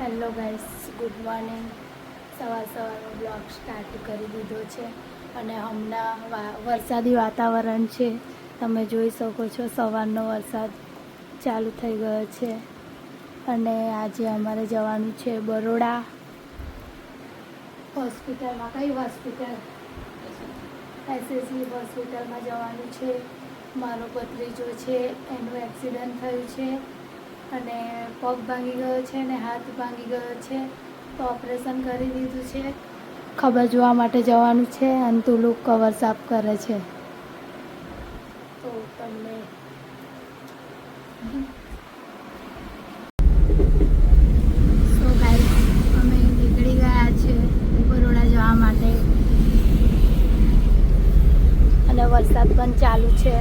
Hello guys good morning સવાર સવારનો blog start કરી દીધો છે અને હમણાં વરસાદી વાતાવરણ છે. તમે જોઈ શકો છો સવારનો વરસાદ ચાલુ થઈ ગયો છે. અને આજે અમારે જવાનું છે બરોડા. હોસ્પિટલમાં કઈ હોસ્પિટલ? એસએસસી હોસ્પિટલમાં જવાનું છે. મારો ભત્રીજો છે, એનું એક્સિડન્ટ થયું છે. અને પગ ભાંગી ગયો છે અને હાથ ભાંગી ગયો છે તો ઓપરેશન કરી દીધું છે. ખબર જોવા માટે જવાનું છે અને તુલુક કવર સાફ કરે છે. તો તમને સો ગાઈસ અમે નીકળી ગયા છે બરોડા જવા માટે. અને વરસાદ પણ ચાલુ છે.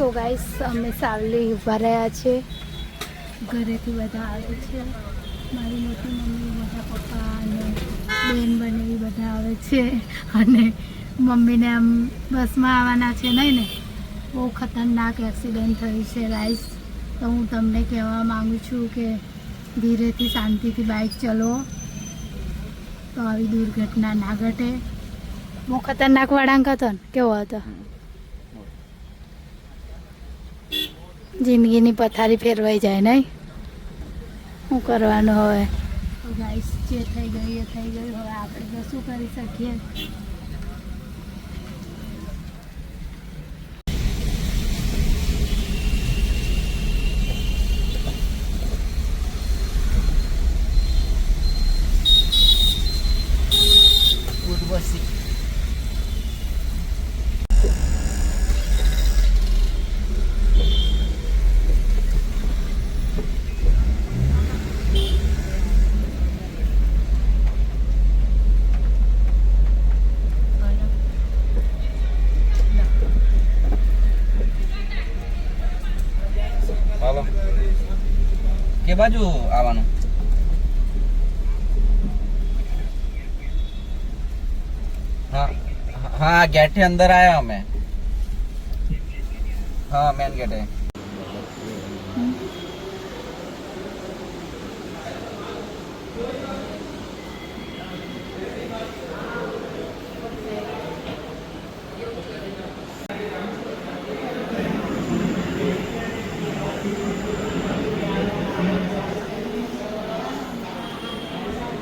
સો ગાઈસ અમે સાવલી ઊભા રહ્યા છીએ ઘરેથી બધા આવે છે. મારી મોટી મમ્મી મોટા પપ્પા અને બેન બનેવી બધા આવે છે. અને મમ્મીને આમ બસમાં આવવાના છે નહીં ને? બહુ ખતરનાક એક્સિડન્ટ થયું છે રાઈસ તો હું તમને કહેવા માગું છું કે ધીરેથી શાંતિથી બાઇક ચલો. તો આવી દુર્ઘટના ના ઘટે. બહુ ખતરનાક વળાંક હતો ને. કેવો હતો? જિંદગીની પથારી ફેરવાઈ જાય નહીં. શું કરવાનું હવે ગાઈસ જે થઈ ગયું એ થઈ ગયું. હવે આપણે તો શું કરી શકીએ? ઉર્વશી. હાલો. કે બાજુ આવવાનું? હા હા ગેટથી અંદર આવ્યા અમે. હા મેન ગેટે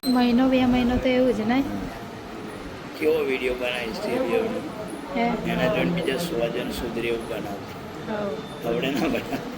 મહિનો બે મહિનો તો એવું જ નહીં કેવો વીડિયો બનાવીશ તે વીડિયો હે? એના જોઈને બીજા સો જણ સુધરે એવું બનાવું. હવે. ના બનાવ.